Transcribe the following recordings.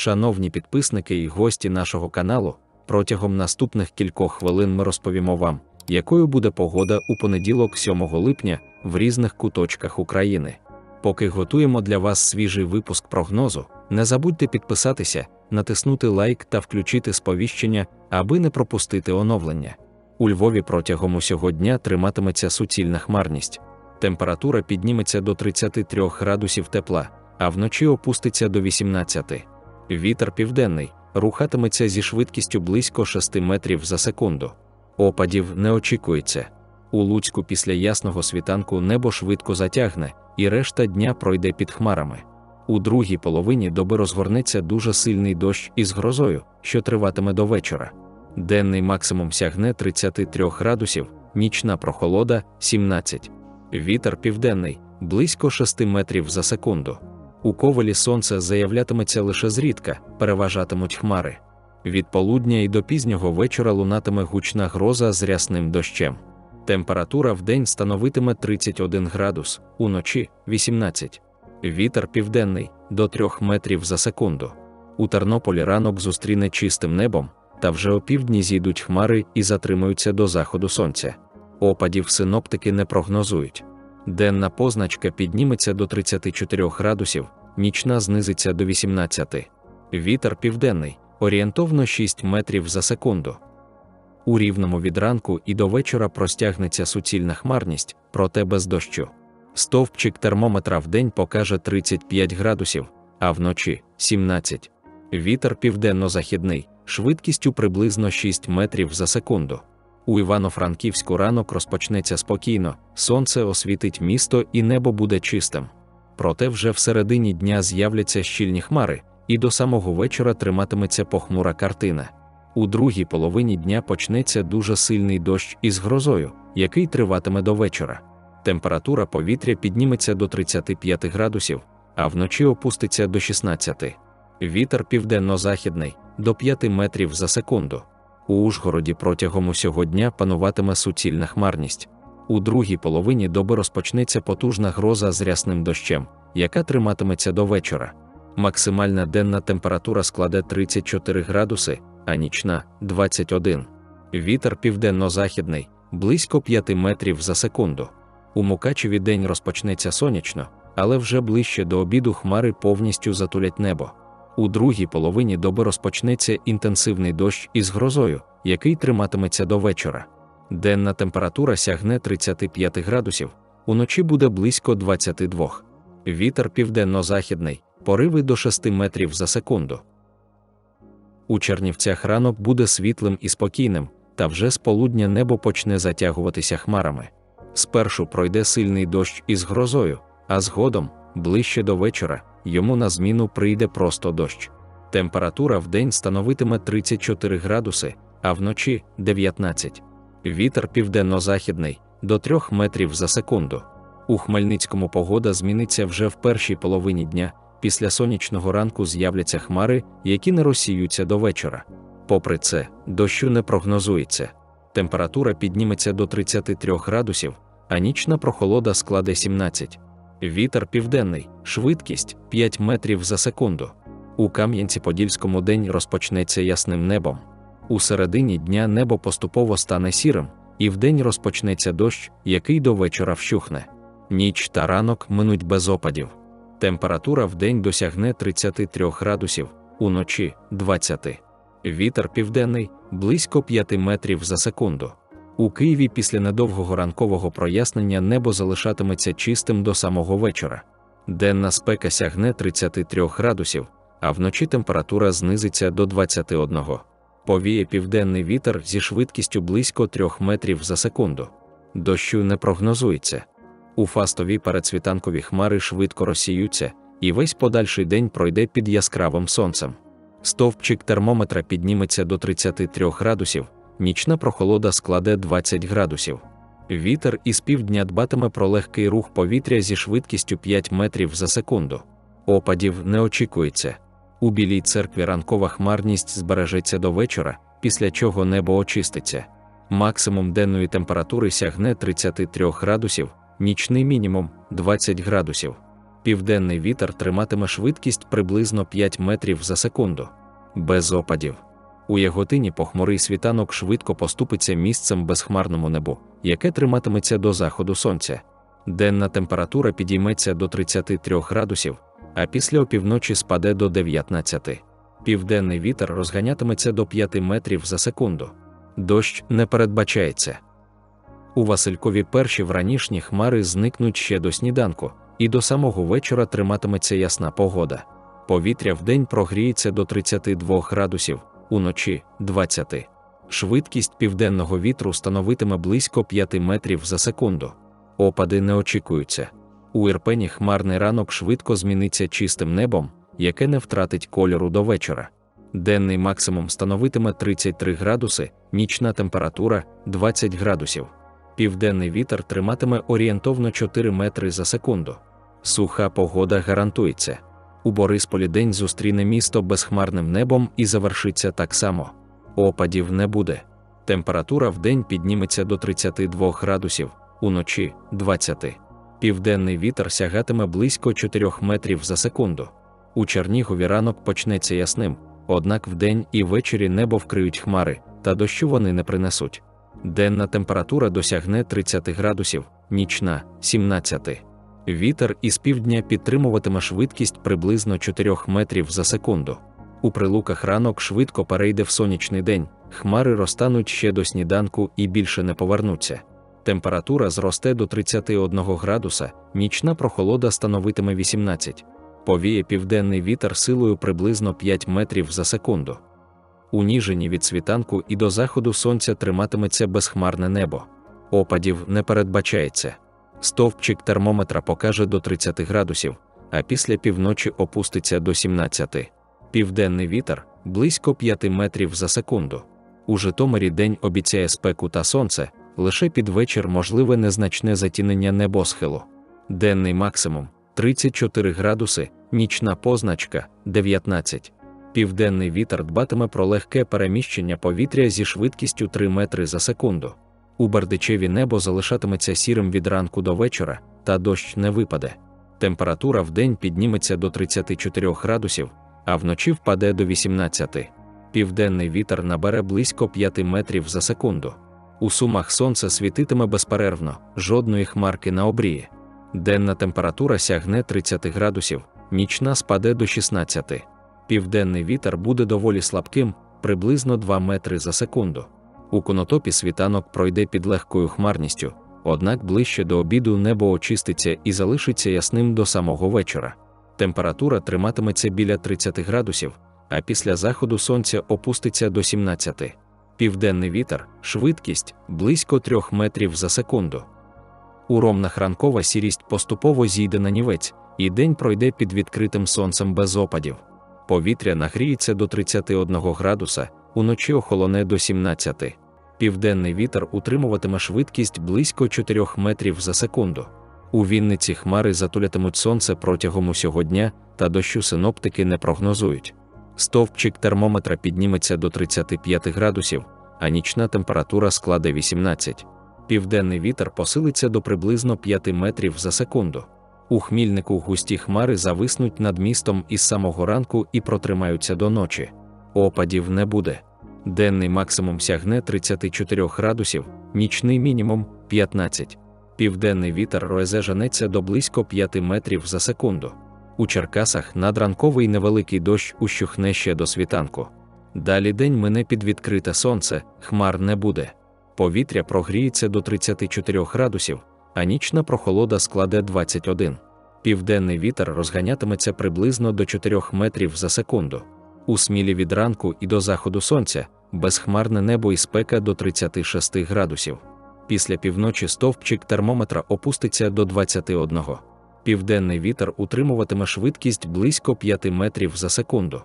Шановні підписники і гості нашого каналу, протягом наступних кількох хвилин ми розповімо вам, якою буде погода у понеділок 7 липня в різних куточках України. Поки готуємо для вас свіжий випуск прогнозу, не забудьте підписатися, натиснути лайк та включити сповіщення, аби не пропустити оновлення. У Львові протягом усього дня триматиметься суцільна хмарність. Температура підніметься до 33 градусів тепла, а вночі опуститься до 18. Вітер південний рухатиметься зі швидкістю близько 6 метрів за секунду. Опадів не очікується. У Луцьку після ясного світанку небо швидко затягне, і решта дня пройде під хмарами. У другій половині доби розгорнеться дуже сильний дощ із грозою, що триватиме до вечора. Денний максимум сягне 33 градусів, нічна прохолода 17. Вітер південний близько 6 метрів за секунду. У ковалі сонце заявлятиметься лише зрідка, переважатимуть хмари. Від полудня і до пізнього вечора лунатиме гучна гроза з рясним дощем. Температура в день становитиме 31 градус, уночі 18. Вітер південний до 3 метрів за секунду. У Тернополі ранок зустріне чистим небом, та вже опівдні зійдуть хмари і затримуються до заходу сонця. Опадів синоптики не прогнозують. Денна позначка підніметься до 34 градусів, нічна знизиться до 18. Вітер південний, орієнтовно 6 метрів за секунду. У рівному від ранку і до вечора простягнеться суцільна хмарність, проте без дощу. Стовпчик термометра в день покаже 35 градусів, а вночі 17. Вітер південно-західний, швидкістю приблизно 6 метрів за секунду. У Івано-Франківську ранок розпочнеться спокійно, сонце освітить місто і небо буде чистим. Проте вже в середині дня з'являться щільні хмари, і до самого вечора триматиметься похмура картина. У другій половині дня почнеться дуже сильний дощ із грозою, який триватиме до вечора. Температура повітря підніметься до 35 градусів, а вночі опуститься до 16. Вітер південно-західний до 5 метрів за секунду. У Ужгороді протягом усього дня пануватиме суцільна хмарність. У другій половині доби розпочнеться потужна гроза з рясним дощем, яка триматиметься до вечора. Максимальна денна температура складе 34 градуси, а нічна 21. Вітер південно-західний близько 5 метрів за секунду. У Мукачеві день розпочнеться сонячно, але вже ближче до обіду хмари повністю затулять небо. У другій половині доби розпочнеться інтенсивний дощ із грозою, який триматиметься до вечора. Денна температура сягне 35 градусів, уночі буде близько 22. Вітер південно-західний, пориви до 6 метрів за секунду. У Чернівцях ранок буде світлим і спокійним, та вже з полудня небо почне затягуватися хмарами. Спершу пройде сильний дощ із грозою, а згодом, ближче до вечора, йому на зміну прийде просто дощ. Температура в день становитиме 34 градуси, а вночі 19. Вітер південно-західний до 3 метрів за секунду. У Хмельницькому погода зміниться вже в першій половині дня. Після сонячного ранку з'являться хмари, які не розсіються до вечора. Попри це, дощу не прогнозується. Температура підніметься до 33 градусів, а нічна прохолода складе 17. Вітер південний, швидкість 5 метрів за секунду. У Кам'янці-Подільському день розпочнеться ясним небом. У середині дня небо поступово стане сірим, і вдень розпочнеться дощ, який до вечора вщухне. Ніч та ранок минуть без опадів. Температура в день досягне 33 градусів, уночі 20. Вітер південний близько 5 метрів за секунду. У Києві після недовгого ранкового прояснення небо залишатиметься чистим до самого вечора. Денна спека сягне 33 градусів, а вночі температура знизиться до 21. Повіє південний вітер зі швидкістю близько 3 метрів за секунду. Дощу не прогнозується. У фастові передсвітанкові хмари швидко розсіються, і весь подальший день пройде під яскравим сонцем. Стовпчик термометра підніметься до 33 градусів, нічна прохолода складе 20 градусів. Вітер із півдня дбатиме про легкий рух повітря зі швидкістю 5 метрів за секунду. Опадів не очікується. У білій церкві ранкова хмарність збережеться до вечора, після чого небо очиститься. Максимум денної температури сягне 33 градусів, нічний мінімум 20 градусів. Південний вітер триматиме швидкість приблизно 5 метрів за секунду, без опадів. У Яготині похмурий світанок швидко поступиться місцем безхмарному небу, яке триматиметься до заходу сонця. Денна температура підійметься до 33 градусів, а після опівночі спаде до 19. Південний вітер розганятиметься до 5 метрів за секунду. Дощ не передбачається. У Василькові перші вранішні хмари зникнуть ще до сніданку, і до самого вечора триматиметься ясна погода. Повітря вдень прогріється до 32 градусів, уночі 20. Швидкість південного вітру становитиме близько 5 метрів за секунду. Опади не очікуються. У Ірпені хмарний ранок швидко зміниться чистим небом, яке не втратить кольору до вечора. Денний максимум становитиме 33 градуси, нічна температура 20 градусів. Південний вітер триматиме орієнтовно 4 метри за секунду. Суха погода гарантується. У Борисполі день зустріне місто безхмарним небом і завершиться так само. Опадів не буде. Температура в день підніметься до 32 градусів, уночі 20. Південний вітер сягатиме близько 4 метрів за секунду. У Чернігові ранок почнеться ясним, однак вдень і ввечері небо вкриють хмари, та дощу вони не принесуть. Денна температура досягне 30 градусів, нічна 17. Вітер із півдня підтримуватиме швидкість приблизно 4 метрів за секунду. У прилуках ранок швидко перейде в сонячний день, хмари розтануть ще до сніданку і більше не повернуться. Температура зросте до 31 градуса, нічна прохолода становитиме 18. Повіє південний вітер силою приблизно 5 метрів за секунду. У Ніжині від світанку і до заходу сонця триматиметься безхмарне небо. Опадів не передбачається. Стовпчик термометра покаже до 30 градусів, а після півночі опуститься до 17. Південний вітер близько 5 метрів за секунду. У Житомирі день обіцяє спеку та сонце, лише під вечір можливе незначне затінення небосхилу. Денний максимум 34 градуси, нічна позначка 19. Південний вітер дбатиме про легке переміщення повітря зі швидкістю 3 метри за секунду. У Бердичеві небо залишатиметься сірим від ранку до вечора, та дощ не випаде. Температура в день підніметься до 34 градусів, а вночі впаде до 18. Південний вітер набере близько 5 метрів за секунду. У сумах сонце світитиме безперервно, жодної хмарки на обрії. Денна температура сягне 30 градусів, нічна спаде до 16. Південний вітер буде доволі слабким, приблизно 2 метри за секунду. У конотопі світанок пройде під легкою хмарністю, однак ближче до обіду небо очиститься і залишиться ясним до самого вечора. Температура триматиметься біля 30 градусів, а після заходу сонця опуститься до 17. Південний вітер, швидкість близько 3 метрів за секунду. У ромнах ранкова сірість поступово зійде на нівець, і день пройде під відкритим сонцем без опадів. Повітря нагріється до 31 градуса, уночі охолоне до 17. Південний вітер утримуватиме швидкість близько 4 метрів за секунду. У Вінниці хмари затулятимуть сонце протягом усього дня, та дощу синоптики не прогнозують. Стовпчик термометра підніметься до 35 градусів, а нічна температура складе 18. Південний вітер посилиться до приблизно 5 метрів за секунду. У хмільнику густі хмари зависнуть над містом із самого ранку і протримаються до ночі. Опадів не буде. Денний максимум сягне 34 градусів, нічний мінімум 15. Південний вітер роезе женеться до близько 5 метрів за секунду. У Черкасах надранковий невеликий дощ ущухне ще до світанку. Далі день мине під відкрите сонце, хмар не буде. Повітря прогріється до 34 градусів, а нічна прохолода складе 21. Південний вітер розганятиметься приблизно до 4 метрів за секунду. У смілі від ранку і до заходу сонця, безхмарне небо і спека до 36 градусів. Після півночі стовпчик термометра опуститься до 21. Південний вітер утримуватиме швидкість близько 5 метрів за секунду.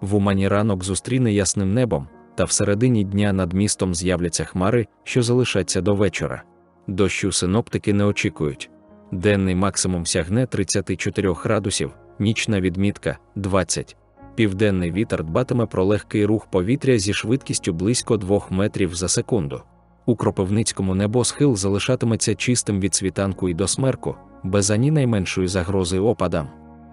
В Умані ранок зустріне ясним небом, та всередині дня над містом з'являться хмари, що залишаться до вечора. Дощу синоптики не очікують. Денний максимум сягне 34 градусів, нічна відмітка 20. Південний вітер дбатиме про легкий рух повітря зі швидкістю близько 2 метрів за секунду. У Кропивницькому небосхил залишатиметься чистим від світанку і до смерку, без ані найменшої загрози опадам.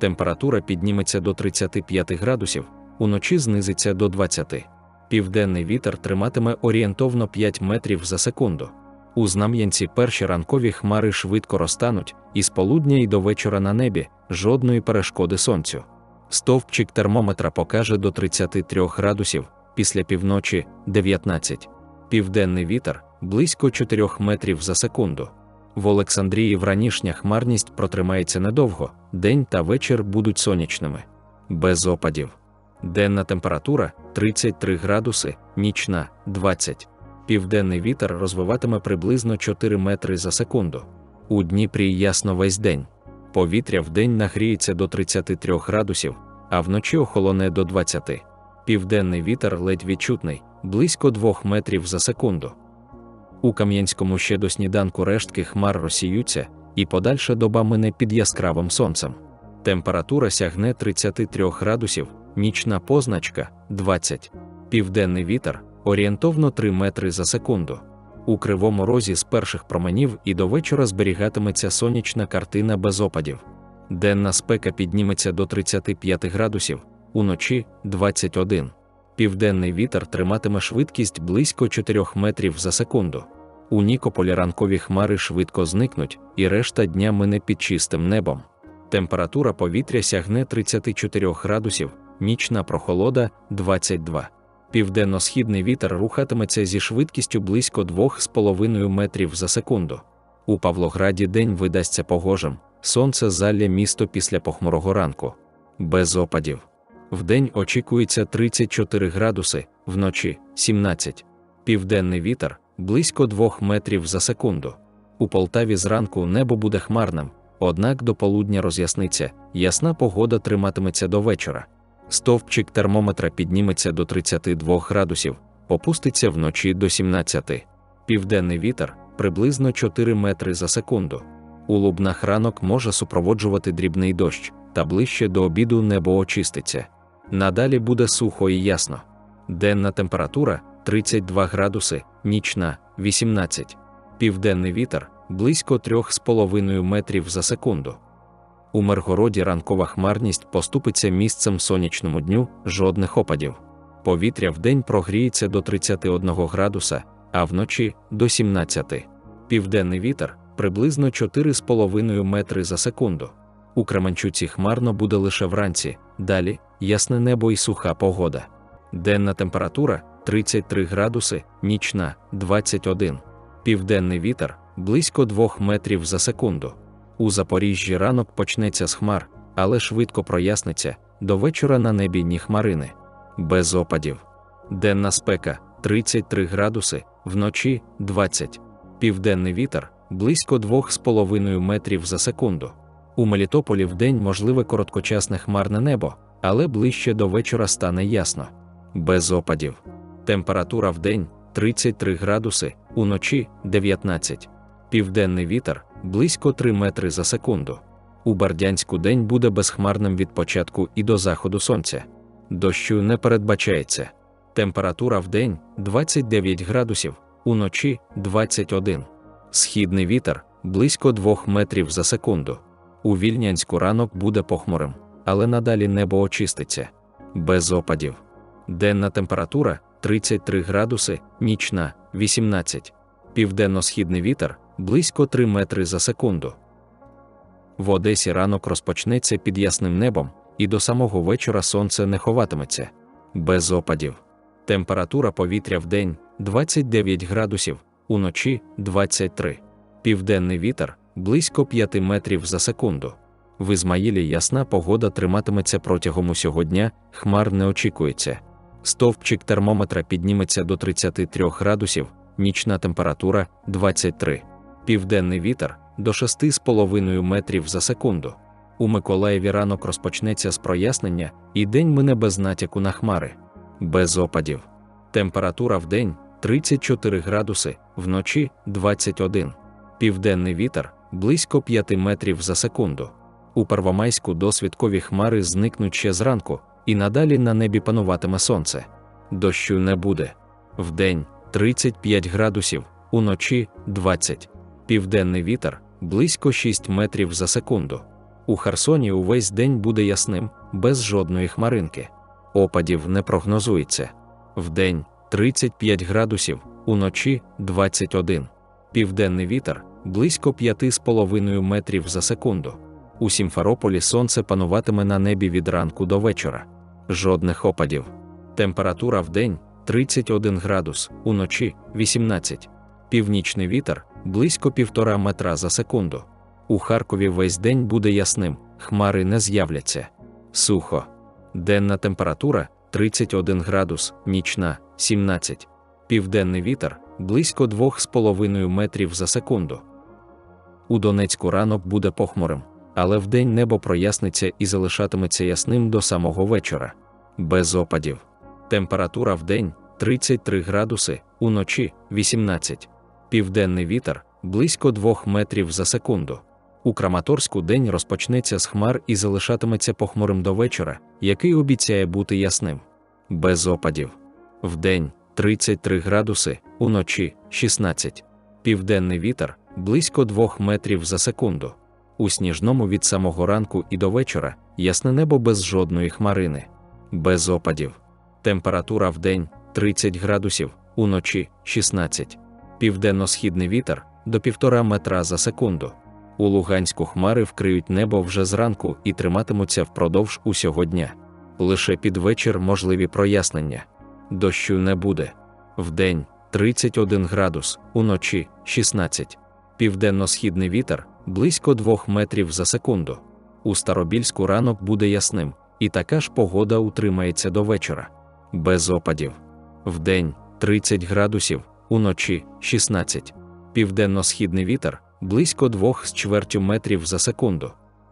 Температура підніметься до 35 градусів, уночі знизиться до 20. Південний вітер триматиме орієнтовно 5 метрів за секунду. У Знам'янці перші ранкові хмари швидко розтануть, і з полудня і до вечора на небі жодної перешкоди сонцю. Стовпчик термометра покаже до 33 градусів, після півночі 19. Південний вітер близько 4 метрів за секунду. В Олександрії вранішня хмарність протримається недовго, день та вечір будуть сонячними. Без опадів. Денна температура 33 градуси, нічна 20. Південний вітер розвиватиме приблизно 4 метри за секунду. У Дніпрі ясно весь день. Повітря вдень нагріється до 33 градусів, а вночі охолоне до 20. Південний вітер ледь відчутний, близько 2 метрів за секунду. У Кам'янському ще до сніданку рештки хмар розсіються, і подальша доба мине під яскравим сонцем. Температура сягне 33 градусів, нічна позначка 20. Південний вітер орієнтовно 3 метри за секунду. У кривому розі з перших променів і до вечора зберігатиметься сонячна картина без опадів. Денна спека підніметься до 35 градусів, уночі 21. Південний вітер триматиме швидкість близько 4 метрів за секунду. У Нікополі ранкові хмари швидко зникнуть, і решта дня мине під чистим небом. Температура повітря сягне 34 градусів, нічна прохолода 22. Південно-східний вітер рухатиметься зі швидкістю близько 2,5 метрів за секунду. У Павлограді день видасться погожим, сонце залля місто після похмурого ранку. Без опадів. Вдень очікується 34 градуси, вночі 17. Південний вітер близько 2 метрів за секунду. У Полтаві зранку небо буде хмарним, однак до полудня роз'ясниться, ясна погода триматиметься до вечора. Стовпчик термометра підніметься до 32 градусів, опуститься вночі до 17. Південний вітер приблизно 4 метри за секунду. У лубнах ранок може супроводжувати дрібний дощ, та ближче до обіду небо очиститься. Надалі буде сухо і ясно. Денна температура 32 градуси, нічна 18. Південний вітер близько 3,5 метрів за секунду. У Миргороді ранкова хмарність поступиться місцем сонячному дню, жодних опадів. Повітря вдень прогріється до 31 градуса, а вночі до 17. Південний вітер приблизно 4,5 метри за секунду. У Кременчуці хмарно буде лише вранці, далі ясне небо і суха погода. Денна температура 33 градуси, нічна 21. Південний вітер близько 2 метрів за секунду. У Запоріжжі ранок почнеться з хмар, але швидко проясниться до вечора на небі ні хмарини. Без опадів. Денна спека 33 градуси, вночі 20. Південний вітер близько 2,5 метрів за секунду. У Мелітополі вдень можливе короткочасне хмарне небо, але ближче до вечора стане ясно. Без опадів. Температура вдень 33 градуси, уночі 19. Південний вітер близько 3 метри за секунду. У Бардянську день буде безхмарним від початку і до заходу сонця. Дощу не передбачається. Температура в день 29 градусів, уночі 21. Східний вітер близько 2 метрів за секунду. У Вільнянську ранок буде похмурим, але надалі небо очиститься. Без опадів. Денна температура 33 градуси, нічна 18. Південно-східний вітер близько 3 метри за секунду. В Одесі ранок розпочнеться під ясним небом, і до самого вечора сонце не ховатиметься. Без опадів. Температура повітря в день 29 градусів, уночі 23. Південний вітер близько 5 метрів за секунду. В Ізмаїлі ясна погода триматиметься протягом усього дня, хмар не очікується. Стовпчик термометра підніметься до 33 градусів, нічна температура 23. Південний вітер до 6,5 метрів за секунду. У Миколаєві ранок розпочнеться з прояснення, і день мине без натяку на хмари. Без опадів. Температура в день 34 градуси, вночі 21. Південний вітер близько 5 метрів за секунду. У Первомайську досвідкові хмари зникнуть ще зранку, і надалі на небі пануватиме сонце. Дощу не буде. Вдень 35 градусів, уночі 20. Південний вітер близько 6 метрів за секунду. У Херсоні увесь день буде ясним, без жодної хмаринки. Опадів не прогнозується. Вдень 35 градусів, уночі 21. Південний вітер близько 5,5 метрів за секунду. У Сімферополі сонце пануватиме на небі від ранку до вечора. Жодних опадів. Температура вдень 31 градус, уночі 18. Північний вітер близько 1,5 метра за секунду. У Харкові весь день буде ясним, хмари не з'являться. Сухо. Денна температура 31 градус, нічна 17. Південний вітер близько 2,5 метрів за секунду. У Донецьку ранок буде похмурим, але вдень небо проясниться і залишатиметься ясним до самого вечора. Без опадів. Температура вдень 33 градуси, уночі 18. Південний вітер близько 2 метрів за секунду. У Краматорську день розпочнеться з хмар і залишатиметься похмурим до вечора, який обіцяє бути ясним. Без опадів. Вдень 33 градуси, уночі 16. Південний вітер близько 2 метрів за секунду. У сніжному від самого ранку і до вечора ясне небо без жодної хмарини. Без опадів. Температура вдень 30 градусів, уночі 16. Південно-східний вітер до 1,5 метра за секунду. У Луганську хмари вкриють небо вже зранку і триматимуться впродовж усього дня. Лише під вечір можливі прояснення. Дощу не буде. Вдень 31 градус, уночі 16. Південно-східний вітер близько 2 метрів за секунду. У Старобільську ранок буде ясним, і така ж погода утримається до вечора. Без опадів. Вдень 30 градусів, уночі 16. Південно-східний вітер близько 2 з чвертю метрів за секунду.